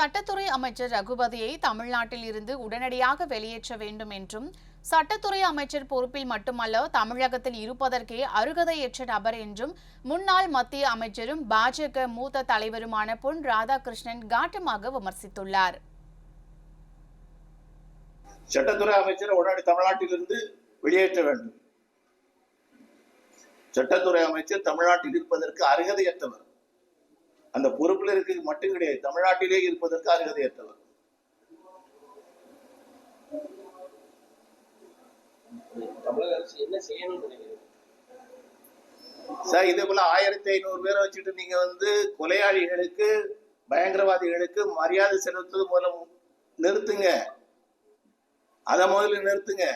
சட்டத்துறை அமைச்சர் ரகுபதியை தமிழ்நாட்டில் இருந்து உடனடியாக வெளியேற்ற வேண்டும் என்றும் சட்டத்துறை அமைச்சர் பொறுப்பில் மட்டுமல்ல தமிழகத்தில் இருப்பதற்கே அருகதையற்ற நபர் என்றும் முன்னாள் மத்திய அமைச்சரும் பாஜக மூத்த தலைவருமான பொன் ராதாகிருஷ்ணன் காட்டமாக விமர்சித்துள்ளார். சட்டத்துறை அமைச்சர் உடனடி தமிழ்நாட்டிலிருந்து வெளியேற்ற வேண்டும். சட்டத்துறை அமைச்சர் தமிழ்நாட்டில் இருப்பதற்கு அருகதையற்றவர். அந்த பொறுப்பில் இருக்க மட்டும் கிடையாது. தமிழ்நாட்டிலே இருப்பதற்கு அருகதையற்றவர் தமிழக அரசு என்ன செய்யணும்னு நினைக்கிறீங்க? சார் இதே போல ஆயிரத்தி ஐநூறு பேரை வச்சுட்டு நீங்க வந்து கொலையாளிகளுக்கு பயங்கரவாதிகளுக்கு மரியாதை செலுத்துவது மூலம் நிறுத்துங்க. அதை முதல்ல நிறுத்துங்க.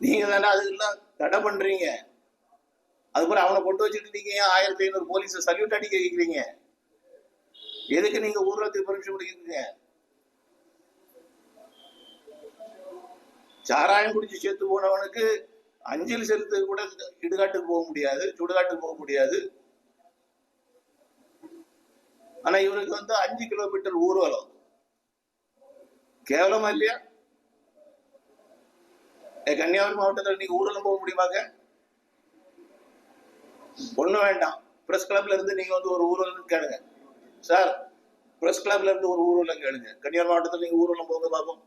நீங்க தானே அதுக்கெல்லாம் தடை பண்றீங்க. அதுக்கப்புறம் அவனை கொண்டு வச்சுட்டு நீங்க ஏன் ஆயிரத்தி ஐநூறு போலீஸ் சல்யூட் அடிக்க வைக்கிறீங்க? எதுக்கு நீங்க ஊர்வலத்துக்கு பெர்மிஷன் கொடுக்கிறீங்க? சாராயம் குடிச்சு செத்து போனவனுக்கு அஞ்சல் செலுத்து கூட இடுகாட்டுக்கு போக முடியாது சுடுகாட்டுக்கு போக முடியாது. ஆனா இவருக்கு வந்து அஞ்சு கிலோமீட்டர் ஊர்வலம். கேவலமா இல்லையா? கன்னியாகுமரி மாவட்டத்தில் நீங்க ஊர்வலம் போக முடியுமாங்க? ஒண்ணும் வேண்டாம். பிரஸ் கிளப்ல இருந்து நீங்க வந்து ஒரு ஊர்வலம் கேளுங்க. சார் பிரஸ் கிளப்ல இருந்து ஒரு ஊர்வலம் கேளுங்க. கன்னியாகுமரி மாவட்டத்தில் நீங்க ஊர்வலம் போங்க பார்ப்போம்